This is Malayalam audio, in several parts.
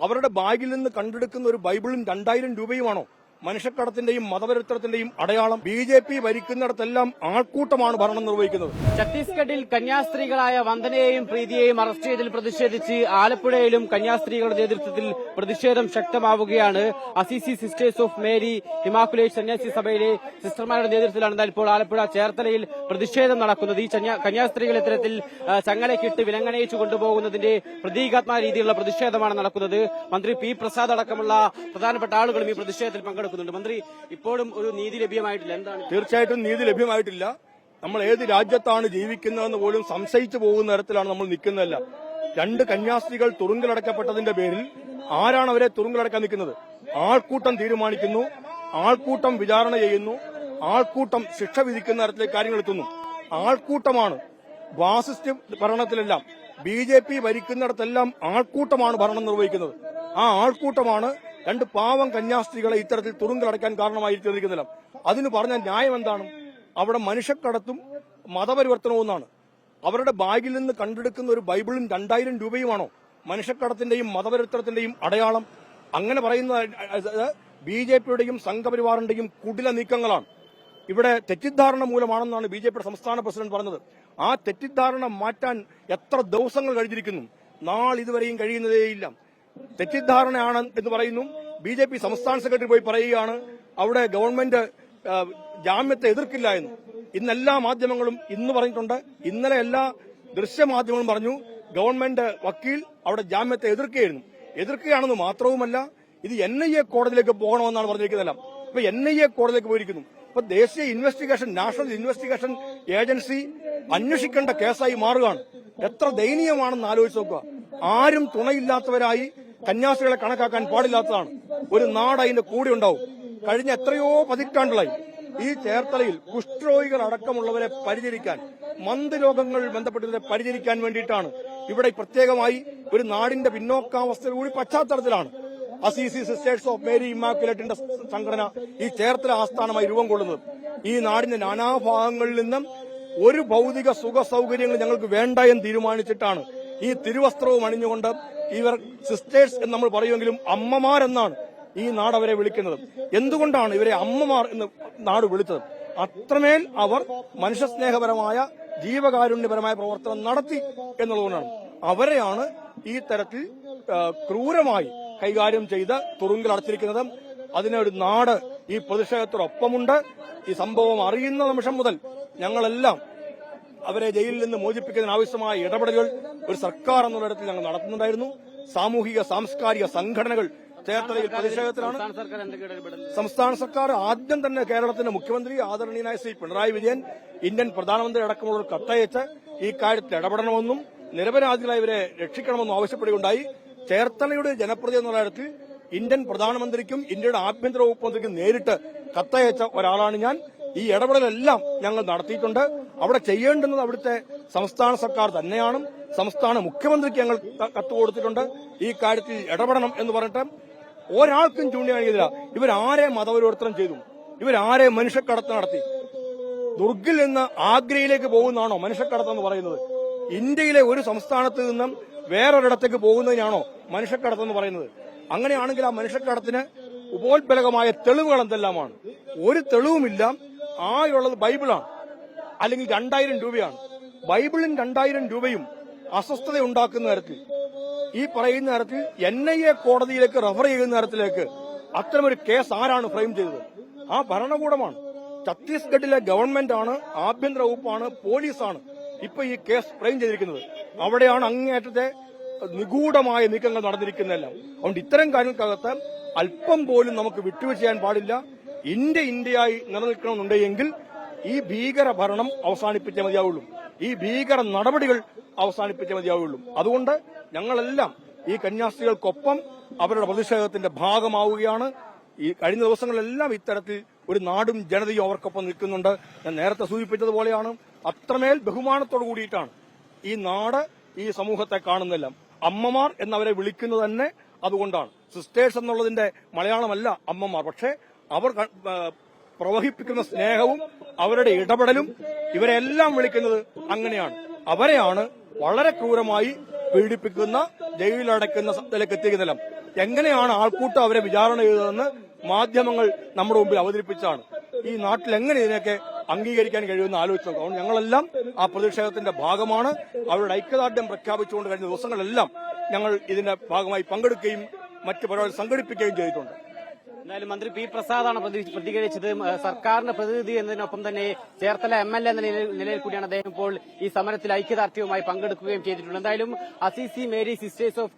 അവരുടെ ബാഗിൽ നിന്ന് കണ്ടെടുക്കുന്ന ഒരു ബൈബിളും രണ്ടായിരം രൂപയുമാണോ? മനുഷ്യക്കടത്തിന്റെയും മതപരിത്രത്തിന്റെയും അടയാളം ബി ജെ പി ഭരിക്കുന്നിടത്തെല്ലാം ആൾക്കൂട്ടമാണ് ഭരണം നിർവഹിക്കുന്നത്. ഛത്തീസ്ഗഡിൽ കന്യാസ്ത്രീകളായ വന്ദനയെയും പ്രീതിയെയും അറസ്റ്റ് ചെയ്തതിൽ പ്രതിഷേധിച്ച് ആലപ്പുഴയിലും കന്യാസ്ത്രീകളുടെ നേതൃത്വത്തിൽ പ്രതിഷേധം ശക്തമാവുകയാണ്. Assisi sisters of Mary immaculate സന്യാസി സഭയിലെ സിസ്റ്റർമാരുടെ നേതൃത്വത്തിലാണ് ഇപ്പോൾ ആലപ്പുഴ ചേർത്തലയിൽ പ്രതിഷേധം നടക്കുന്നത്. ഈ കന്യാസ്ത്രീകളെ ഇത്തരത്തിൽ ചങ്ങലക്കിട്ട് വിലങ്ങണയിച്ചു കൊണ്ടുപോകുന്നതിന്റെ പ്രതീകാത്മക രീതിയിലുള്ള പ്രതിഷേധമാണ് നടക്കുന്നത്. മന്ത്രി പി പ്രസാദ് അടക്കമുള്ള പ്രധാനപ്പെട്ട ആളുകളും ഈ പ്രതിഷേധത്തിൽ പങ്കെടുക്കുന്നുണ്ട് മന്ത്രി ഇപ്പോഴും ഒരു നീതി ലഭ്യമായിട്ടില്ല. എന്താണ്? തീർച്ചയായിട്ടും നീതി ലഭ്യമായിട്ടില്ല. നമ്മൾ ഏത് രാജ്യത്താണ് ജീവിക്കുന്നതെന്ന് പോലും സംശയിച്ചു പോകുന്ന തരത്തിലാണ് നമ്മൾ നിൽക്കുന്നതല്ല. രണ്ട് കന്യാസ്ത്രീകൾ തുറുങ്കിലടക്കപ്പെട്ടതിന്റെ പേരിൽ ആരാണ് അവരെ തുറുങ്കിലടക്കാൻ നിൽക്കുന്നത്? ആൾക്കൂട്ടം തീരുമാനിക്കുന്നു ആൾക്കൂട്ടം വിചാരണ ചെയ്യുന്നു ആൾക്കൂട്ടം ശിക്ഷ വിധിക്കുന്ന തരത്തിലേക്ക് കാര്യങ്ങൾ എത്തുന്നു. ആൾക്കൂട്ടമാണ് ഫാസിസ്റ്റ് ഭരണത്തിലെല്ലാം ബി ജെ പി ഭരിക്കുന്നിടത്തെല്ലാം ആൾക്കൂട്ടമാണ് ഭരണം നിർവഹിക്കുന്നത്. ആ ആൾക്കൂട്ടമാണ് രണ്ട് പാവം കന്യാസ്ത്രീകളെ ഇത്തരത്തിൽ തുറുങ്കിലടക്കാൻ കാരണമായി അതിന് പറഞ്ഞ ന്യായം എന്താണ്? അവിടെ മനുഷ്യക്കടത്തും മതപരിവർത്തനവും അവരുടെ ബാഗിൽ നിന്ന് കണ്ടെടുക്കുന്ന ഒരു ബൈബിളും രണ്ടായിരം രൂപയുമാണോ മനുഷ്യക്കടത്തിന്റെയും മതപരിവർത്തനത്തിന്റെയും അടയാളം? അങ്ങനെ പറയുന്ന ബി ജെ പിയുടെയും സംഘപരിവാറിന്റെയും കുടില നീക്കങ്ങളാണ്. ഇവിടെ തെറ്റിദ്ധാരണ മൂലമാണെന്നാണ് ബി ജെ പിയുടെ സംസ്ഥാന പ്രസിഡന്റ് പറഞ്ഞത്. ആ തെറ്റിദ്ധാരണ മാറ്റാൻ എത്ര ദിവസങ്ങൾ കഴിഞ്ഞിരിക്കുന്നു? നാളിതുവരെയും കഴിയുന്നതേയില്ല. തെറ്റിദ്ധാരണയാണ് എന്ന് പറയുന്നു. ബി ജെ പി സംസ്ഥാന സെക്രട്ടറി പോയി പറയുകയാണ് അവിടെ ഗവൺമെന്റ് ജാമ്യത്തെ എതിർക്കില്ല എന്ന്. ഇന്ന് എല്ലാ മാധ്യമങ്ങളും ഇന്ന് പറഞ്ഞിട്ടുണ്ട്. ഇന്നലെ എല്ലാ ദൃശ്യമാധ്യമങ്ങളും പറഞ്ഞു ഗവൺമെന്റ് വക്കീൽ അവിടെ ജാമ്യത്തെ എതിർക്കുകയായിരുന്നു. എതിർക്കുകയാണെന്ന് മാത്രവുമല്ല ഇത് എൻ ഐ എ കോടതിയിലേക്ക് പോകണമെന്നാണ് പറഞ്ഞിരിക്കുന്നതല്ല. ഇപ്പൊ എൻ ഐ എ കോടതിയിലേക്ക് പോയിരിക്കുന്നു. ഇപ്പൊ ദേശീയ ഇൻവെസ്റ്റിഗേഷൻ നാഷണൽ ഇൻവെസ്റ്റിഗേഷൻ ഏജൻസി അന്വേഷിക്കേണ്ട കേസായി മാറുകയാണ്. എത്ര ദയനീയമാണെന്ന് ആലോചിച്ച് നോക്കുക. ആരും തുണയില്ലാത്തവരായി കന്യാസ്ത്രീകളെ കണക്കാക്കാൻ പാടില്ലാത്തതാണ്. ഒരു നാട് അതിന്റെ കൂടെ ഉണ്ടാവും. കഴിഞ്ഞ എത്രയോ പതിറ്റാണ്ടുകളായി ഈ ചേർത്തലയിൽ കുഷ്ഠരോഗികൾ അടക്കമുള്ളവരെ പരിചരിക്കാൻ മന്ദരോഗങ്ങൾ ബന്ധപ്പെട്ടവരെ പരിചരിക്കാൻ വേണ്ടിയിട്ടാണ്. ഇവിടെ പ്രത്യേകമായി ഒരു നാടിന്റെ പിന്നോക്കാവസ്ഥ കൂടി പശ്ചാത്തലത്തിലാണ് അസീസി സിസ്റ്റേഴ്സ് ഓഫ് മേരി ഇമ്മാക്കുലേറ്റിന്റെ സംഘടന ഈ ചേർത്തല ആസ്ഥാനമായി രൂപം കൊള്ളുന്നത്. ഈ നാടിന്റെ നാനാഭാഗങ്ങളിൽ നിന്നും ഒരു ഭൗതിക സുഖ സൗകര്യങ്ങൾ ഞങ്ങൾക്ക് വേണ്ട എന്ന് തീരുമാനിച്ചിട്ടാണ് ഈ തിരുവസ്ത്രവും അണിഞ്ഞുകൊണ്ട് ഇവർ സിസ്റ്റേഴ്സ് എന്ന് നമ്മൾ പറയുമെങ്കിലും അമ്മമാരെന്നാണ് ഈ നാട് അവരെ വിളിക്കുന്നത്. എന്തുകൊണ്ടാണ് ഇവരെ അമ്മമാർ എന്ന് നാട് വിളിച്ചത്? അത്രമേൽ അവർ മനുഷ്യസ്നേഹപരമായ ജീവകാരുണ്യപരമായ പ്രവർത്തനം നടത്തി എന്നുള്ളതുകൊണ്ടാണ്. അവരെയാണ് ഈ തരത്തിൽ ക്രൂരമായി കൈകാര്യം ചെയ്ത് തുറുങ്കിൽ അടച്ചിരിക്കുന്നത്. അതിനൊരു നാട് ഈ പ്രതിഷേധത്തോടൊപ്പമുണ്ട്. ഈ സംഭവം അറിയുന്ന നിമിഷം മുതൽ ഞങ്ങളെല്ലാം അവരെ ജയിലിൽ നിന്ന് മോചിപ്പിക്കുന്നതിന് ആവശ്യമായ ഇടപെടലുകൾ ഒരു സർക്കാർ എന്നുള്ള ഇടത്തിൽ ഞങ്ങൾ നടത്തുന്നുണ്ടായിരുന്നു. സാമൂഹിക സാംസ്കാരിക സംഘടനകൾ ചേർത്തലയിൽ പ്രതിഷേധത്തിലാണ് സംസ്ഥാന സർക്കാർ ആദ്യം തന്നെ കേരളത്തിന്റെ മുഖ്യമന്ത്രി ആദരണീയനായ ശ്രീ പിണറായി വിജയൻ ഇന്ത്യൻ പ്രധാനമന്ത്രി അടക്കമുള്ള ഒരു കത്തയച്ച് ഈ കാര്യത്തിൽ ഇടപെടണമെന്നും നിരപരാധികളെ ഇവരെ രക്ഷിക്കണമെന്നും ആവശ്യപ്പെടുകയുണ്ടായി. ചേർത്തലയുടെ ജനപ്രതി എന്നുള്ള കാര്യത്തിൽ ഇന്ത്യൻ പ്രധാനമന്ത്രിക്കും ഇന്ത്യയുടെ ആഭ്യന്തര വകുപ്പ് മന്ത്രിക്കും നേരിട്ട് കത്തയച്ച ഒരാളാണ് ഞാൻ. ഈ ഇടപെടലെല്ലാം ഞങ്ങൾ നടത്തിയിട്ടുണ്ട്. അവിടെ ചെയ്യേണ്ടുന്നത് അവിടുത്തെ സംസ്ഥാന സർക്കാർ തന്നെയാണ്. സംസ്ഥാന മുഖ്യമന്ത്രിക്ക് ഞങ്ങൾ കത്ത് കൊടുത്തിട്ടുണ്ട്. ഈ കാര്യത്തിൽ ഇടപെടണം എന്ന് പറഞ്ഞിട്ട് ഒരാൾക്കും ചൂണ്ടിക്കാണിക്കുന്നില്ല ഇവരാരെ മതപരിവർത്തനം ചെയ്തു. ഇവരാരെ മനുഷ്യക്കടത്ത് നടത്തി. ദുർഗിൽ നിന്ന് ആഗ്രയിലേക്ക് പോകുന്നതാണോ മനുഷ്യക്കടത്ത് എന്ന് പറയുന്നത്? ഇന്ത്യയിലെ ഒരു സംസ്ഥാനത്ത് നിന്നും വേറൊരിടത്തേക്ക് പോകുന്നതിനാണോ മനുഷ്യക്കടത്ത് എന്ന് പറയുന്നത്? അങ്ങനെയാണെങ്കിൽ ആ മനുഷ്യക്കടത്തിന് ഉപോത്ബലകമായ തെളിവുകൾ എന്തെല്ലാമാണ്? ഒരു തെളിവുമില്ല. ആയുള്ളത് ബൈബിളാണ്. അല്ലെങ്കിൽ രണ്ടായിരം രൂപയാണ്. ബൈബിളും രണ്ടായിരം രൂപയും അസ്വസ്ഥത ഉണ്ടാക്കുന്ന തരത്തിൽ. ഈ പറയുന്ന തരത്തിൽ എൻ ഐ എ കോടതിയിലേക്ക് റഫർ ചെയ്യുന്ന തരത്തിലേക്ക് അത്തരമൊരു കേസ് ആരാണ് ഫ്രെയിം ചെയ്തത്? ആ ഭരണകൂടമാണ്. ഛത്തീസ്ഗഡിലെ ഗവൺമെന്റ് ആണ് ആഭ്യന്തര വകുപ്പാണ് പോലീസാണ് ഇപ്പൊ ഈ കേസ് ഫ്രെയിം ചെയ്തിരിക്കുന്നത്. അവിടെയാണ് അങ്ങേയറ്റത്തെ നിഗൂഢമായ നീക്കങ്ങൾ നടന്നിരിക്കുന്നതെല്ലാം. അതുകൊണ്ട് ഇത്തരം കാര്യങ്ങൾക്കകത്ത് അല്പം പോലും നമുക്ക് വിട്ടുവീഴ്ച ചെയ്യാൻ പാടില്ല. ഇന്ത്യ ഇന്ത്യയായി നിലനിൽക്കണമെന്നുണ്ടെങ്കിൽ ഈ ഭീകര ഭരണം അവസാനിപ്പിച്ചേ മതിയാവുള്ളൂ. ഈ ഭീകര നടപടികൾ അവസാനിപ്പിച്ചേ മതിയാവുള്ളൂ. അതുകൊണ്ട് ഞങ്ങളെല്ലാം ഈ കന്യാസ്ത്രീകൾക്കൊപ്പം അവരുടെ പ്രതിഷേധത്തിന്റെ ഭാഗമാവുകയാണ്. ഈ കഴിഞ്ഞ ദിവസങ്ങളിലെല്ലാം ഇത്തരത്തിൽ ഒരു നാടും ജനതയും അവർക്കൊപ്പം നിൽക്കുന്നുണ്ട്. ഞാൻ നേരത്തെ സൂചിപ്പിച്ചതുപോലെയാണ്. അത്രമേൽ ബഹുമാനത്തോടു കൂടിയിട്ടാണ് ഈ നാട് ഈ സമൂഹത്തെ കാണുന്നില്ല അമ്മമാർ എന്നവരെ വിളിക്കുന്നത് തന്നെ അതുകൊണ്ടാണ്. സിസ്റ്റേഴ്സ് എന്നുള്ളതിന്റെ മലയാളമല്ല അമ്മമാർ. പക്ഷേ അവർ പ്രവഹിപ്പിക്കുന്ന സ്നേഹവും അവരുടെ ഇടപെടലും ഇവരെല്ലാം വിളിക്കുന്നത് അങ്ങനെയാണ്. അവരെയാണ് വളരെ ക്രൂരമായി പീഡിപ്പിക്കുന്ന ജയിലിലടയ്ക്കുന്ന എത്തിക്കുന്ന എത്തിക്കുന്നില്ല എങ്ങനെയാണ് ആൾക്കൂട്ടം അവരെ വിചാരണ ചെയ്തതെന്ന് മാധ്യമങ്ങൾ നമ്മുടെ മുമ്പിൽ അവതരിപ്പിച്ചാണ് ഈ നാട്ടിൽ എങ്ങനെ ഇതിനൊക്കെ അംഗീകരിക്കാൻ കഴിയുമെന്ന് ആലോചിച്ചു അതുകൊണ്ട് ഞങ്ങളെല്ലാം ആ പ്രതിഷേധത്തിന്റെ ഭാഗമാണ്. അവരുടെ ഐക്യദാർഢ്യം പ്രഖ്യാപിച്ചുകൊണ്ട് കഴിഞ്ഞ ദിവസങ്ങളെല്ലാം ഞങ്ങൾ ഇതിന്റെ ഭാഗമായി പങ്കെടുക്കുകയും മറ്റ് പരിപാടികൾ സംഘടിപ്പിക്കുകയും ചെയ്തിട്ടുണ്ട്. എന്തായാലും മന്ത്രി പി പ്രസാദാണ് പ്രതി- പ്രതികരിച്ചത്. സർക്കാരിന്റെ പ്രതിനിധി എന്നതിനൊപ്പം തന്നെ ചേർത്തല എം എൽ എ എന്ന നിലയിൽ കൂടിയാണ് അദ്ദേഹം ഇപ്പോൾ ഈ സമരത്തിൽ ഐക്യദാർഢ്യവുമായി പങ്കെടുക്കുകയും ചെയ്തിട്ടുണ്ട് എന്തായാലും Assisi Mary sisters of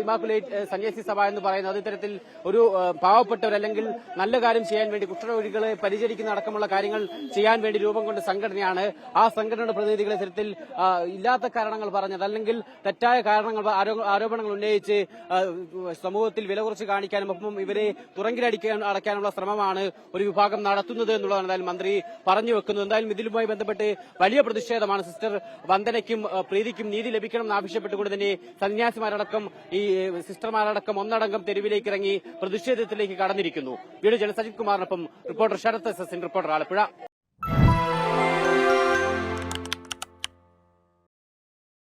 immaculate സന്യാസി സഭ എന്ന് പറയുന്നത് അതിത്തരത്തിൽ ഒരു പാവപ്പെട്ടവർ അല്ലെങ്കിൽ നല്ല കാര്യം ചെയ്യാൻ വേണ്ടി കുഷ്ഠരോഗികളെ പരിചരിക്കുന്ന അടക്കമുള്ള കാര്യങ്ങൾ ചെയ്യാൻ വേണ്ടി രൂപം കൊണ്ട സംഘടനയാണ്. ആ സംഘടനയുടെ പ്രതിനിധികളെ ഇത്തരത്തിൽ ഇല്ലാത്ത കാരണങ്ങൾ പറഞ്ഞത് അല്ലെങ്കിൽ തെറ്റായ കാരണങ്ങൾ ആരോപണങ്ങൾ ഉന്നയിച്ച് സമൂഹത്തിൽ വില കുറച്ച് കാണിക്കാനും ഒപ്പം ഇവരെ തുറങ്കിലടിക്കാൻ അടയ്ക്കാനുള്ള ശ്രമമാണ് ഒരു വിഭാഗം നടത്തുന്നത് എന്നുള്ളതാണ് എന്തായാലും മന്ത്രി പറഞ്ഞു വെക്കുന്നത്. എന്തായാലും ഇതിലുമായി ബന്ധപ്പെട്ട് വലിയ പ്രതിഷേധമാണ്. സിസ്റ്റർ വന്ദനയ്ക്കും പ്രീതിക്കും നീതി ലഭിക്കണം എന്ന് ആവശ്യപ്പെട്ടുകൊണ്ട് തന്നെ സന്യാസിമാരടക്കം ഈ സിസ്റ്റർമാരടക്കം ഒന്നടങ്കം തെരുവിലേക്ക് ഇറങ്ങി പ്രതിഷേധത്തിലേക്ക് കടന്നിരിക്കുന്നു. വീട് ജനസജിത് കുമാറിനൊപ്പം reporter Sarath S S reporter Alappuzha.